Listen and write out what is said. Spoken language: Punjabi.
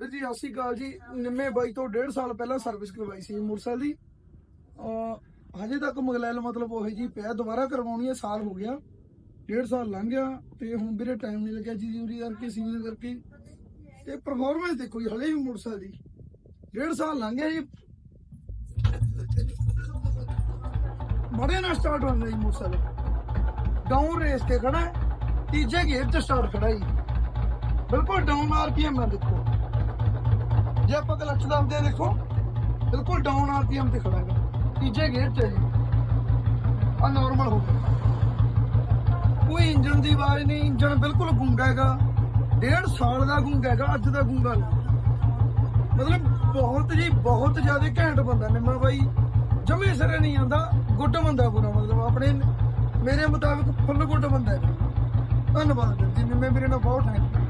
ਵੀਰ ਜੀ, ਸਤਿ ਸ਼੍ਰੀ ਅਕਾਲ ਜੀ। ਨਿੰਮੇ ਬਾਈ ਤੋਂ 1.5 ਸਾਲ ਪਹਿਲਾਂ ਸਰਵਿਸ ਕਰਵਾਈ ਸੀ ਮੋਟਰਸਾਈਕਲ ਦੀ। ਅਹ, ਹਜੇ ਤੱਕ ਮਗਲੈਲ ਮਤਲਬ ਉਹ ਜੀ ਪਿਆ, ਦੁਬਾਰਾ ਕਰਵਾਉਣੀ ਹੈ, ਸਾਲ ਹੋ ਗਿਆ। 1.5 ਸਾਲ ਲੰਘ ਗਿਆ ਤੇ ਹੁਣ ਵੀਰੇ ਟਾਈਮ ਨਹੀਂ ਲੱਗਿਆ ਜੀ ਜੂਰੀ ਕਰਕੇ ਸੀਜ਼ਨ ਕਰਕੇ। ਤੇ ਪਰਫਾਰਮੈਂਸ ਦੇਖੋ ਜੀ, ਹਲੇ ਵੀ ਮੋਟਰਸਾਈਕਲ ਦੀ। 1.5 ਸਾਲ ਲੰਘ ਗਿਆ ਜੀ। ਬੜੇ ਨਾਲ ਸਟਾਰਟ ਹੁੰਦਾ ਜੀ ਮੋਟਰਸਾਈਕਲ। ਡਾਊਨ ਰੇਸ ਤੇ ਖੜਾ ਤੀਜੇ ਗੇਅਰ ਤੇ ਸਟਾਰਟ ਖੜਾ ਜੀ। ਬਿਲਕੁਲ ਡਾਊਨ ਆਰਪੀਐਮ ਹੈ ਦੇਖੋ। ਜੇ ਆਪਾਂ ਕਲਚ ਦਬਦੇ ਦੇਖੋ, ਬਿਲਕੁਲ ਡਾਊਨ ਆਰਪੀਐਮ ਤੇ ਖੜਾ ਹੈਗਾ। ਤੀਜੇ ਗੇਅਰ ਤੇ ਜੀ। ਆ ਨਾਰਮਲ ਹੋ ਗਿਆ। ਕੋਈ ਇੰਜਨ ਦੀ ਆਵਾਜ਼ ਨਹੀਂ ਇੰਜਨ ਬਿਲਕੁਲ ਗੁੰਗਾ ਹੈਗਾ। ਡੇਢ ਸਾਲ ਦਾ ਗੁੰਗਾ ਹੈਗਾ, ਅੱਜ ਦਾ ਗੁੰਗਾ ਨਹੀਂ। ਮਤਲਬ ਬਹੁਤ ਜੀ, ਬਹੁਤ ਜ਼ਿਆਦਾ ਘੈਂਟ ਬੰਦਾ ਨਿੰਮਾ ਬਾਈ। ਜਮੇ ਸਿਰੇ ਨਹੀਂ ਆਂਦਾ ਗੁੱਡ ਬੰਦਾ ਪੂਰਾ, ਮਤਲਬ ਆਪਣੇ ਮੇਰੇ ਮੁਤਾਬਿਕ ਫੁੱਲ ਗੁੱਡ ਬੰਦਾ ਹੈ ਧੰਨਵਾਦ ਜੀ ਨਿੰਮੇ ਮੇਰੇ ਨਾਲ ਬਹੁਤ ਥੈਂਕ